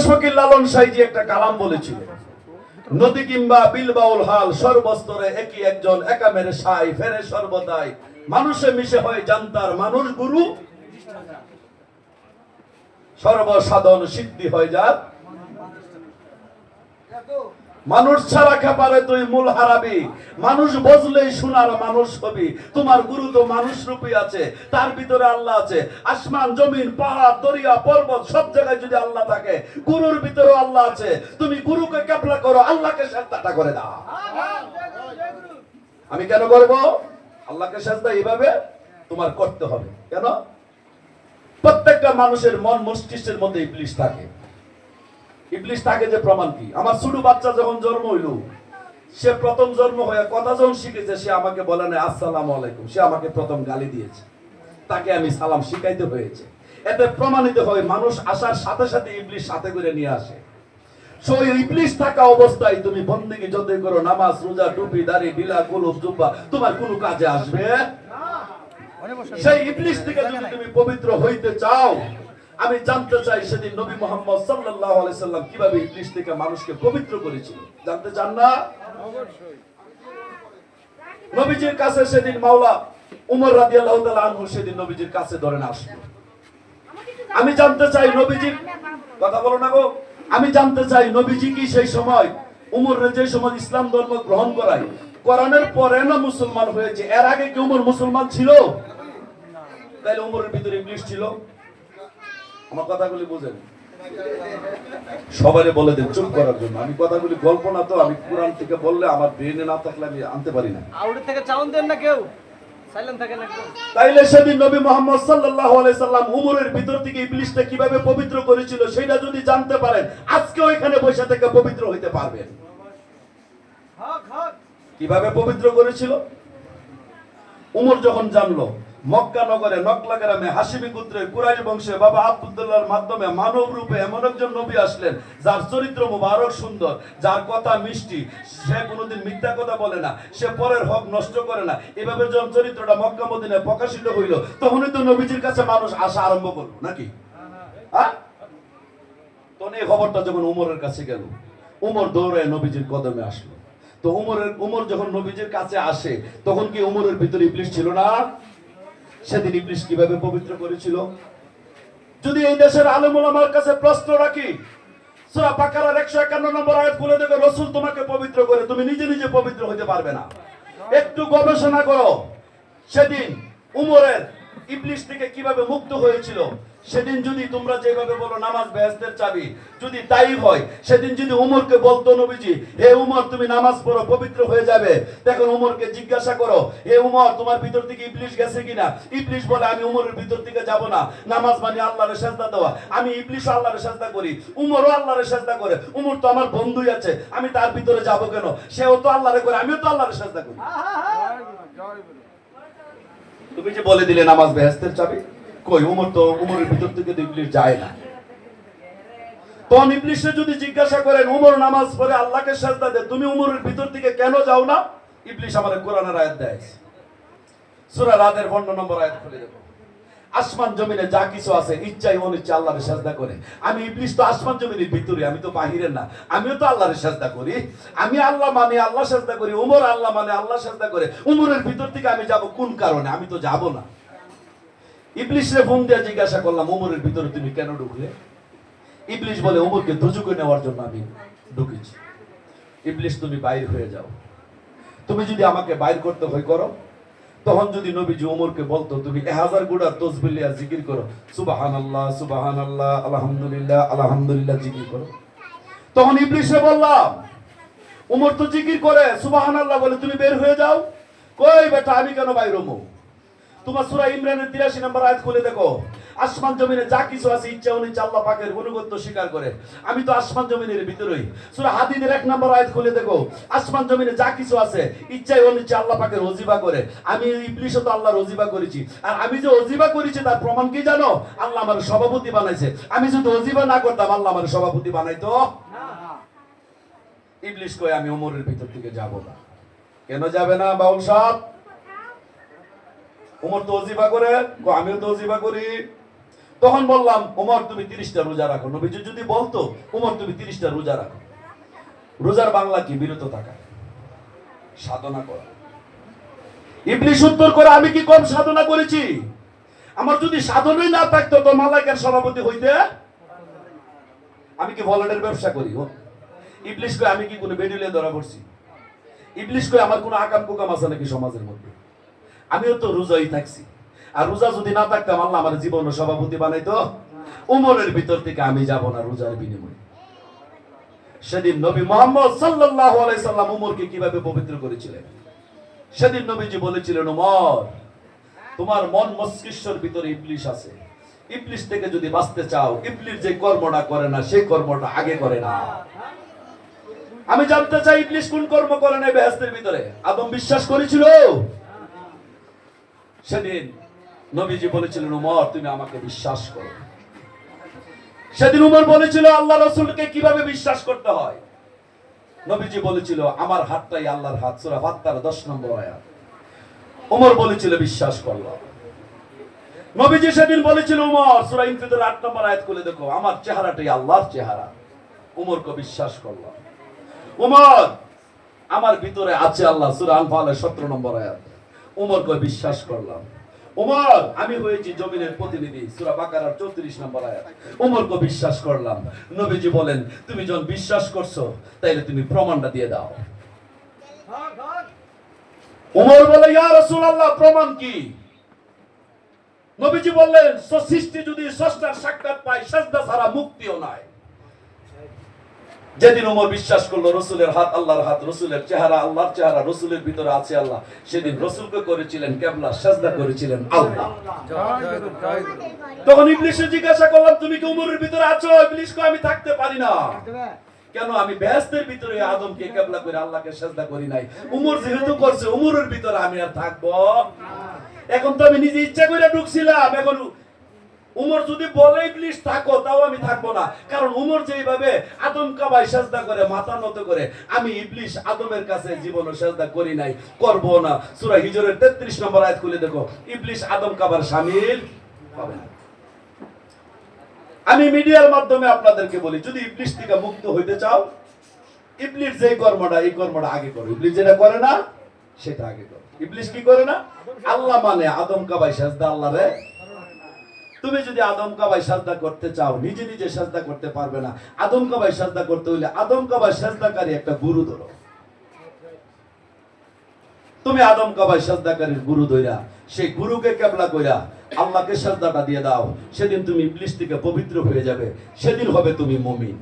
বিশ্বাস ফকির লালন সাইজি একটা কালাম বলেছিলেন। নদী কিংবা বিলবাউল হাল সর্বস্তরে একই একজন, একা মেরে সাই, ফেরে সর্বদাই। মানুষে মিশে হয় জানতার মানুষ গুরু। সর্বসাধন সিদ্ধি হয় যার। মানুষ ছাড়া খেপারে তুই মূল হারাবি। মানুষ বজলেই শোনার মানুষ হবি। তোমার গুরু তো মানুষ রূপী আছে, তার ভিতরে আল্লাহ আছে। আসমান, জমিন, পাহাড়, দরিয়া, পর্বত, সব জায়গায় যদি আল্লাহ থাকে, গুরুর ভিতরে আল্লাহ আছে। তুমি গুরুকে ক্যাপলা করো, আল্লাহকে সাজদাটা করে দাও। আমি কেন করব? আল্লাহকে সাজদা এইভাবে তোমার করতে হবে। কেন? প্রত্যেকটা মানুষের মন মস্তিষ্কের মধ্যে ইবলিশ থাকে। ইবলিশ থাকে যে প্রমাণ কি? আমার ছোট বাচ্চা যখন জন্ম হইল সে প্রথম জন্ম হয়ে কথা যখন শিখেছে সে আমাকে বলে না আসসালামু আলাইকুম। সে আমাকে প্রথম গালি দিয়েছে। তাকে আমি সালাম শিখাইতে হয়েছে। এতে প্রমাণিত হয় মানুষ আসার সাথে সাথে ইবলিশ সাথে করে নিয়ে আসে। সো ইবলিশ থাকা অবস্থায় তুমি বন্দিকে যতই করো নামাজ রোজা টুপি দাড়ি ঢিলা গোলপ জুব্বা তোমার কোনো কাজে আসবে? সেই ইবলিশ থেকে যদি তুমি পবিত্র হইতে চাও আমি জানতে চাই সেদিন নবী মোহাম্মদ আলাইহি সাল্লাম কীভাবে ইবলিশ থেকে মানুষকে পবিত্র করেছিল। জানতে চান না? নবীজির কাছে সেদিন মাওলা উমর তাআলা আনহু সেদিন নবীজির কাছে ধরেন আসলো। আমি জানতে চাই নবীজির কথা বলো না গো। আমি জানতে চাই নবীজি কি সেই সময় উমর যে সময় ইসলাম ধর্ম গ্রহণ করায় কোরআনের পরে না মুসলমান হয়েছে? এর আগে কি উমর মুসলমান ছিল? তাইলে উমরের ভিতরে ইংলিশ ছিল? আমার কথাগুলি বুঝেন। সবাই বলে দেন চুপ করার জন্য। আমি কথাগুলি গল্প না তো আমি কোরআন থেকে বললে আমার ব্রেনে না থাকলে আমি আনতে পারি না। আউটের থেকে চাউন দেন না কেউ? সাইলেন্ট থাকেন একদম তাইলে সেদিন নবী মোহাম্মদ সাল্লাল্লাহু সাল্লাম উমরের ভিতর থেকে ইবলিশটা কীভাবে পবিত্র করেছিল সেটা যদি জানতে পারেন বসে থেকে পবিত্র হইতে পারবেন। কীভাবে পবিত্র করেছিল? উমর যখন জানলো মক্কা নগরে নকলা গ্রামে হাসিমি গোত্রে কুরাইশ বংশে বাবা আব্দুল্লাহর মাধ্যমে মানব রূপে এমন একজন নবী আসলেন, যার চরিত্র মুবারক সুন্দর, যার কথা মিষ্টি। সে কোনোদিন মিথ্যা কথা বলে না, সে পরের হক নষ্ট করে না। এভাবে যখন চরিত্রটা মক্কা মদিনায় প্রকাশিত হইল, তখনই তো নবীজির কাছে মানুষ আসা আরম্ভ করল, নাকি? তখন এই খবরটা যখন উমরের কাছে গেল, উমর দৌড়ে নবীজির কদমে আসলো। তো উমরের উমর যখন নবীজির কাছে আসে, তখন কি উমরের ভিতরে ইবলিশ ছিল না? সেদিন ইবলিশ কীভাবে পবিত্র করেছিল? যদি এই দেশের আলমুল আমার কাছে প্রশ্ন রাখি পাকারার একশো একান্ন নম্বর আয়াত খুলে দেখো রসুল তোমাকে পবিত্র করে, তুমি নিজে নিজে পবিত্র হতে পারবে না। একটু গবেষণা করো, সেদিন উমরের ইবলিশ থেকে কীভাবে মুক্ত হয়েছিল? সেদিন যদি তোমরা যেভাবে বলো নামাজ বেহেস্তের চাবি যদি তাই হয় সেদিন যদি উমরকে বলতো নবীজি হে উমর তুমি নামাজ পড়ো পবিত্র হয়ে যাবে। তখন উমরকে জিজ্ঞাসা করো হে উমর তোমার ভিতর থেকে ইবলিশ গেছে কিনা? ইবলিশ বলে আমি উমরের ভিতর থেকে যাব না। নামাজ মানে আল্লাহর সাজদা দেওয়া। আমি ইবলিশ আল্লাহর সাজদা করি উমরও আল্লাহর সাজদা করে। উমর তো আমার বন্ধুই আছে আমি তার ভিতরে যাব কেন? সেও তো আল্লাহরে করে আমিও তো আল্লাহর সাজদা করি। তুমি যে বলে দিলে নামাজ বেহেস্তের চাবি কই, উমর তো উমরের ভিতর থেকে তো ইবলিশ যায় না। তখন ইবলিশে যদি জিজ্ঞাসা করেন, উমর নামাজ পড়ে আল্লাহকে সাজদা দেয়, তুমি উমরের ভিতর থেকে কেন যাও না? ইবলিশ আমাদের কোরআনের আয়াত দেয়। সূরা রাদের 12 নম্বর আয়াত খুলে দেবো। আসমান জমিনে যা কিছু আছে ইচ্ছাই অনিচ্ছা আল্লাহর সাজদা করে। আমি ইবলিশ তো আসমান জমিনের ভিতরে, আমি তো বাহিরের না। আমিও তো আল্লাহর সাজদা করি। আমি আল্লাহ মানে আল্লাহ সাজদা করি, উমর আল্লাহ মানে আল্লাহ সাজদা করে। উমরের ভিতর থেকে আমি যাব কোন কারণে? আমি তো যাব না। ইবলিশরে ফোন দিয়ে জিজ্ঞাসা করলাম উমরের ভিতরে তুমি কেন ঢুকলে? ইবলিশ বলে উমরকে দুজুকে নেওয়ার জন্য আমি ঢুকেছি। ইবলিশ, তুমি বাইর হয়ে যাও। তুমি যদি আমাকে বাইর করতে হয় করো। তখন যদি নবীজি উমরকে বলতো, তুমি এ হাজার গুড়া তসবিল্লিয়া জিকির করো। সুবাহান আল্লাহ সুবাহান আল্লাহ আলহামদুলিল্লাহ আলহামদুলিল্লাহ, জিকির করো। তখন ইবলিশে বললাম উমর তো জিকির করে। সুবাহান আল্লাহ বলে, তুমি বের হয়ে যাও। কই বেটা, আমি কেন বাইর হব? তোমার সূরা ইমরানের 83 নম্বর আয়াত খুলে দেখো। আসমান জমিনে যা কিছু আছে, ইচ্ছা অনিচ্ছা আল্লাহ পাকের অনুগত্য স্বীকার করে। আমি তো আসমান জমিনের ভিতরেই। সূরা হাদিদের এক নম্বর আয়াত খুলে দেখো। আসমান জমিনে যা কিছু আছে, ইচ্ছায় অনিচ্ছা আল্লাহ পাকের ওজিবা করে। আমি ইবলিশও তো আল্লাহর ওজিবা করেছি। আর আমি যে ওজিবা করেছি, তার প্রমাণ কি জানো? আল্লাহ আমার সভাপতি বানাইছে। আমি যদি অজিবা না করতাম, আল্লাহ আমার সভাপতি বানাইতো। ইবলিশ কয়, আমি ওমরের ভিতর থেকে যাব না। কেন যাবে না বাউল সাহেব? উমর তো ওজিবা করে আমিও তো ওজিবা করি। তখন বললাম ওমর তুমি তিরিশটা রোজা রাখো। নবীজি যদি বলতো ওমর তুমি তিরিশটা রোজা রাখো। রোজার বাংলা কি? বিরত থাকা। সাধনা করা। ইবলিশ উত্তর করে, আমি কি কম সাধনা করেছি? আমার যদি সাধনই না থাকতো, তো মালাইকার সভাপতি হইতে আমি কি ভলেন্টের ব্যবসা করি? ও। ইবলিশ কই আমি কি কোনো বেডিলে ধরা পড়ছি? ইবলিশ কই আমার কোনো আকাম কুকাম আছে নাকি সমাজের মধ্যে? আমিও তো রোজাই থাকছি। আর রোজা যদি না থাকতাম, আল্লাহ আমার জীবন সভাপতি বানাইতো। উমরের ভিতর থেকে আমি যাব না রোজার বিনিময়ে। সেদিন নবী মোহাম্মদ আলাইহি সাল্লাম উমরকে কীভাবে পবিত্র করেছিলেন? সেদিন নবীজি বলেছিলেন, উমর, তোমার মন মস্তিষ্কের ভিতরে ইবলিশ আছে। ইবলিশ থেকে যদি বাঁচতে চাও ইবলিশ যে কর্মটা করে না, সেই কর্মটা আগে করে না। আমি জানতে চাই ইবলিশ কোন কর্ম করে না বেহেস্তের ভিতরে? আদম বিশ্বাস করেছিল? সেদিন নবীজি বলেছিলেন, উমর, তুমি আমাকে বিশ্বাস করো। সেদিন উমর বলেছিল, আল্লাহ রসুলকে কীভাবে বিশ্বাস করতে হয়? নবীজি বলেছিল, আমার হাতটাই আল্লাহর হাত। সূরা ফাত্তার 10 নম্বর আয়াত। উমর বলেছিল, বিশ্বাস করলাম নবীজি সেদিন বলেছিল, উমর, সূরা ইনফিতর 8 নম্বর আয়াত খুলে দেখো। আমার চেহারাটাই আল্লাহর চেহারা। উমরকে বিশ্বাস করলাম। উমর, আমার ভিতরে আছে আল্লাহ সূরা আনফালের 17 নম্বর আয়াত। উমরকে বিশ্বাস করলাম। উমর আমি হয়েছি জমিনের প্রতিনিধি। সূরা বাকারার 34 নম্বর আয়াত। উমরকে বিশ্বাস করলাম। নবীজি বলেন, তুমি যখন বিশ্বাস করছ, তাইলে তুমি প্রমাণটা দিয়ে দাও। উমর বলে, ইয়া রাসূলুল্লাহ, প্রমাণ কি? নবীজি বললেন সৃষ্টি যদি স্রষ্টার সাক্ষাৎ পায়, সেজদা ছাড়া মুক্তিও নাই। যেদিন উমর বিশ্বাস করল, রসুলের হাত আল্লাহর হাত, রসুলের চেহারা আল্লাহর চেহারা, রসুলের ভিতরে আছে আল্লাহ। সেদিন রসুলকে করেছিলেন কেবলা, সেজদা করেছিলেন আল্লাহ। তখন ইবলিশে জিজ্ঞাসা করলাম, তুমি কি উমরের ভিতরে আছো? ইবলিশ কো আমি থাকতে পারি না। কেন, আমি বেহেস্তের ভিতরে আদমকে কেবলা করে আল্লাহকে সেজদা করি নাই। উমর যেহেতু করছে উমরের ভিতরে আমি আর থাকব। এখন তো আমি নিজে ইচ্ছা করে ঢুকছিলাম। এখন উমর যদি বলে ইবলিশ থাকো তাও আমি থাকব না। কারণ উমর যেভাবে আদম কাবাই সেজদা করে মাথা নত করে আমি ইবলিশ আদমের কাছে জীবনে সেজদা করি নাই করব না। সূরা হিজরের 33 নম্বর আয়াত খুলে দেখো ইবলিশ আদম কাবার শামিল হবে না। আমি মিডিয়ার মাধ্যমে আপনাদেরকে বলি যদি ইবলিশ থেকে মুক্ত হইতে চাও ইবলিশ যে কর্মটা এই কর্মটা আগে করো। ইবলিশ যেটা করে না সেটা আগে করো। ইবলিশ কি করে না? আল্লাহ মানে আদম কাবাই সাজদা আল্লাহ রে তুমি যদি আদম কাবাই সাজদা করতে চাও, নিজে নিজে সাজদা করতে পারবে না। আদম কাবাই সাজদা করতে হইলে আদম কাবাই সাজদাকারী একটা গুরু ধরো। তুমি আদম কাবাই সাজদাকারীর গুরু ধইরা, সেই গুরুকে কেবলা কইরা আল্লাহকে সাজদাটা দিয়ে দাও। সেদিন তুমি ইবলিশ থেকে পবিত্র হয়ে যাবে, সেদিন হবে তুমি মুমিন।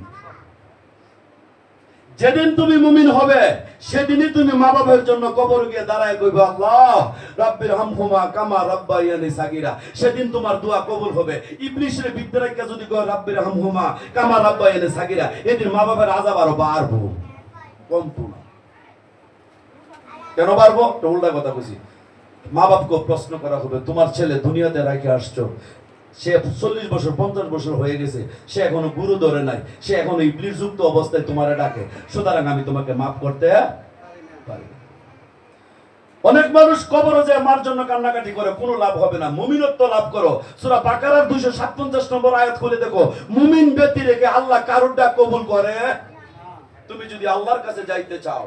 যেদিন তুমি মুমিন হবে, সেদিনই তুমি মা বাবার জন্য কবর গিয়ে দাঁড়ায় কইবে, আল্লাহ, রাব্বির হামহুমা কামা রাব্বায়ানি সাগীরা। সেদিন তোমার দোয়া কবুল হবে। ইবলিশের বিদ্যারাইকা যদি কয়, রাব্বির হামহুমা কামা রাব্বায়ানি সাগীরা, এদিন মা বাবার আযাব আরও বাড়বো। কমতো না। কেন তো উল্টা কথা বুঝি মা বাপকে প্রশ্ন করা হবে, তোমার ছেলে দুনিয়াতে রেখে আসছো সে চল্লিশ বছর, পঞ্চাশ বছর হয়ে গেছে। সে এখনও গুরু ধরে নাই। সে এখনও ইবলিশ যুক্ত অবস্থায় তোমারে ডাকে। সুতরাং আমি তোমাকে মাফ করতে পারি অনেক মানুষ কবরে যে মার জন্য কান্নাকাটি করে, কোনো লাভ হবে না। মুমিনত্ব লাভ করো। সূরা বাকারার 257 নম্বর আয়াত খুলে দেখো। মুমিন ব্যক্তি রেখে আল্লাহ কারুর ডাক কবুল করে? তুমি যদি আল্লাহর কাছে যাইতে চাও,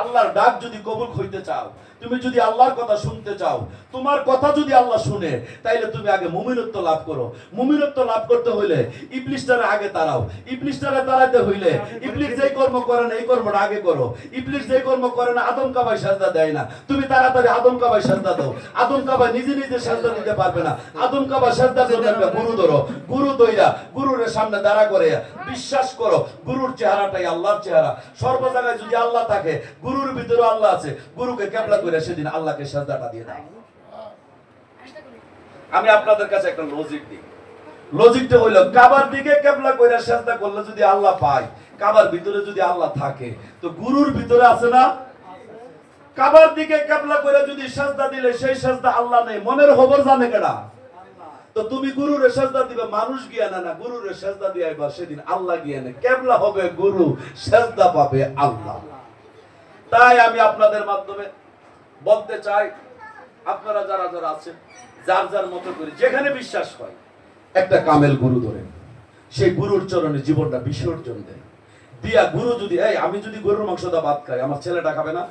আল্লাহর ডাক যদি কবুল হইতে চাও তুমি যদি আল্লাহর কথা শুনতে চাও, তোমার কথা যদি আল্লাহ শুনে, তাইলে তুমি আগে মুমিনত্ব লাভ করো। মুমিনত্ব লাভ করতে হইলে ইবলিশটারে আগে তাড়াও। ইবলিশটারে তাড়াতে হইলে ইবলিশ যেই কর্ম করে না, এই কর্মটা আগে করো। ইবলিশ যেই কর্ম করে না, আদম কাবাই সাজদা দেয় না। তুমি তাড়াতাড়ি আদম কাবাই সাজদা দাও। আদম কাবাই নিজে নিজে সাজদা দিতে পারবে না। আদম কাবাই জন্য একটা গুরু ধরো। গুরু দইরা, গুরুর সামনে দাঁড়া করে বিশ্বাস করো, গুরুর চেহারাটাই আল্লাহর চেহারা। সর্ব জায়গায় যদি আল্লাহ থাকে, গুরুর ভিতরে আল্লাহ আছে। গুরুকে কেবলা করে সেদিন আল্লাহকে সাজদাটা দিয়ে দাও। আমি আপনাদের কাছে একটা লজিক দিই। লজিকটা হইল কাবার দিকে কেবলা কইরা সেজদা করলে যদি আল্লাহ পায় কাবার ভিতরে যদি আল্লাহ থাকে তো গুরুর ভিতরে আছে না? কাবার দিকে কেবলা করে যদি সেজদা দিলে সেই সেজদা আল্লাহ নেই। মনের খবর জানে কেডা? তো তুমি গুরুরে সেজদা দিবে মানুষ গিয়া না না গুরুরে সেজদা দিয়ে আইবা সেদিন আল্লাহ গিয়া না কেবলা হবে গুরু সেজদা পাবে আল্লাহ। তাই আমি আপনাদের মাধ্যমে বলতে চাই, আপনারা যারা যারা আছেন, যার যার মতো করে যেখানে বিশ্বাস হয়, একটা কামেল গুরু ধরেন সেই গুরুর চরণে জীবনটা বিসর্জন দেয়। দিয়া গুরু যদি, এই, আমি যদি গরুর মাংস দা ভাত খাই, আমার ছেলেটা খাবে না?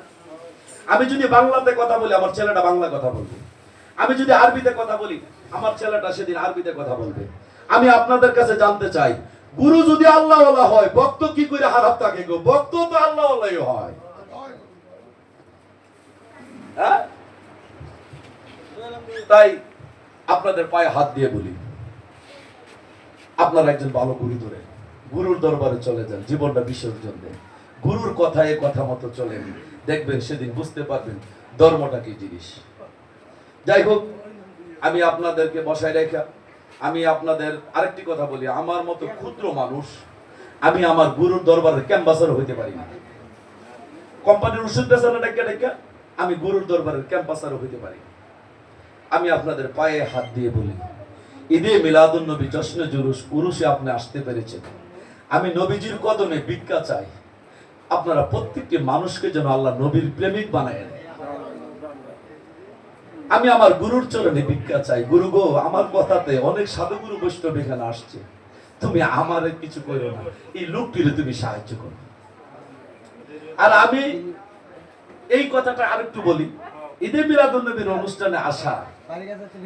আমি যদি বাংলাতে কথা বলি, আমার ছেলেটা বাংলা কথা বলবে। আমি যদি আরবিতে কথা বলি, আমার ছেলেটা সেদিন আরবিতে কথা বলবে। আমি আপনাদের কাছে জানতে চাই, গুরু যদি আল্লাহ হয়, ভক্ত কি করে হারাপ থাকে গো? ভক্ত তো আল্লাহ হয়। হ্যাঁ? তাই আপনাদের পায়ে হাত দিয়ে বলি। আপনারা একজন ভালো গুরু ধরে, গুরুর দরবারে চলে যান, জীবনটা বিসর্জন দেন গুরুর কথায় কথা মতো চলেন দেখবেন সেদিন বুঝতে পারবেন ধর্মটা কি জিনিস। যাই হোক, আমি আপনাদেরকে বসায় রেখা। আমি আপনাদের আরেকটি কথা বলি, আমার মতো ক্ষুদ্র মানুষ, আমি আমার গুরুর দরবারের ক্যাম্পাসার হইতে পারি না। কোম্পানির ওষুধ বেচানো ডেকে ডেকে আমি গুরুর দরবারের ক্যাম্পাসারও হইতে পারি। আমি আপনাদের পায়ে হাত দিয়ে বলি, ঈদে মিলাদুন নবী জশ্ন জুরুস উরুসে আপনি আসতে পেরেছেন। আমি নবীজির কদমে ভিক্ষা চাই। আপনারা প্রত্যেকটি মানুষকে যেন আল্লাহ নবীর প্রেমিক বানায় আমি আমার গুরুর চরণে ভিক্ষা চাই। গুরু গো, আমার কথাতে অনেক সাধুগুরু বৈষ্ণব এখানে আসছে। তুমি আমার কিছু করো না। এই লোকটিরে তুমি সাহায্য করো। আর আমি এই কথাটা আরেকটু বলি। ঈদে মিলাদুন অনুষ্ঠানে আসা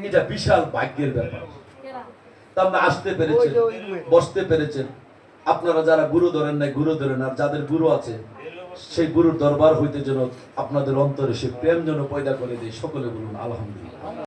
এটা বিশাল ভাগ্যের ব্যাপার। আমরা আসতে পেরেছেন বসতে পেরেছেন। আপনারা যারা গুরু ধরেন নাই গুরু ধরেন আর যাদের গুরু আছে সেই গুরুর দরবার হইতে যেন আপনাদের অন্তরে সে প্রেম যেন পয়দা করে দেয় সকলে বলুন আলহামদুলিল্লাহ।